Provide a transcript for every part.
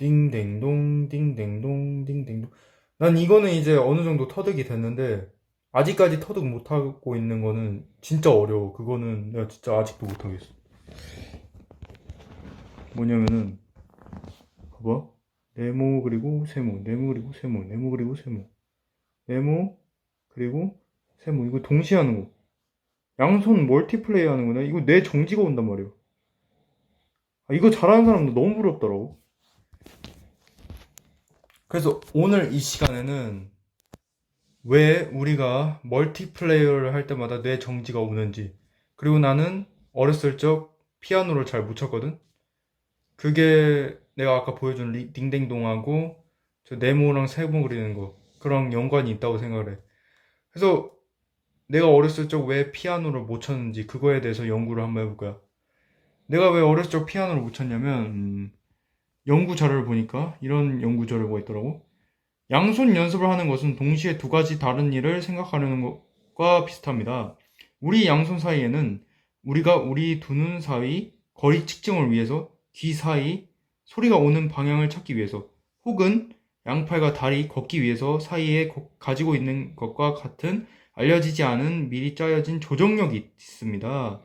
띵댕동 띵댕동 띵댕동. 난 이거는 이제 어느 정도 터득이 됐는데 아직까지 터득 못하고 있는 거는 진짜 어려워. 그거는 내가 진짜 아직도 못하겠어. 뭐냐면은 봐봐. 네모 그리고 세모 네모 그리고 세모 네모 그리고 세모 네모 그리고 세모. 이거 동시에 하는 거. 양손 멀티플레이 하는 거네. 이거 내 정지가 온단 말이야. 아, 이거 잘하는 사람도 너무 부럽더라고 그래서 오늘 이 시간에는 왜 우리가 멀티플레이어를 할 때마다 뇌 정지가 오는지 그리고 나는 어렸을 적 피아노를 잘 못 쳤거든? 그게 내가 아까 보여준 리- 딩댕동하고 저 네모랑 세모 그리는 거 그런 연관이 있다고 생각을 해. 그래서 내가 어렸을 적 왜 피아노를 못 쳤는지 그거에 대해서 연구를 한번 해볼 거야. 내가 왜 어렸을 적 피아노를 못 쳤냐면 음, 연구 자료를 보니까 이런 연구 자료가 있더라고. 양손 연습을 하는 것은 동시에 두 가지 다른 일을 생각하려는 것과 비슷합니다. 우리 양손 사이에는 우리가 우리 두 눈 사이 거리 측정을 위해서 귀 사이 소리가 오는 방향을 찾기 위해서 혹은 양팔과 다리 걷기 위해서 사이에 거- 가지고 있는 것과 같은 알려지지 않은 미리 짜여진 조정력이 있습니다.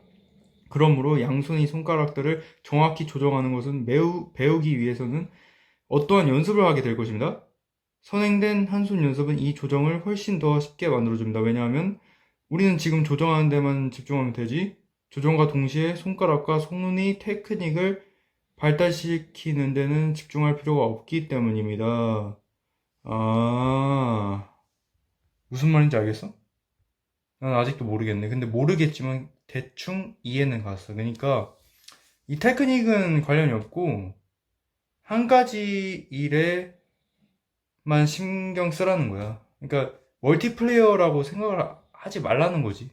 그러므로 양손이 손가락들을 정확히 조정하는 것은 매우 배우기 위해서는 어떠한 연습을 하게 될 것입니다. 선행된 한 손 연습은 이 조정을 훨씬 더 쉽게 만들어줍니다. 왜냐하면 우리는 지금 조정하는 데만 집중하면 되지 조정과 동시에 손가락과 손눈이 테크닉을 발달시키는 데는 집중할 필요가 없기 때문입니다. 아, 무슨 말인지 알겠어? 난 아직도 모르겠네. 근데 모르겠지만 대충 이해는 갔어. 그러니까 이 테크닉은 관련이 없고 한 가지 일에만 신경 쓰라는 거야. 그러니까 멀티플레이어라고 생각을 하- 하지 말라는 거지.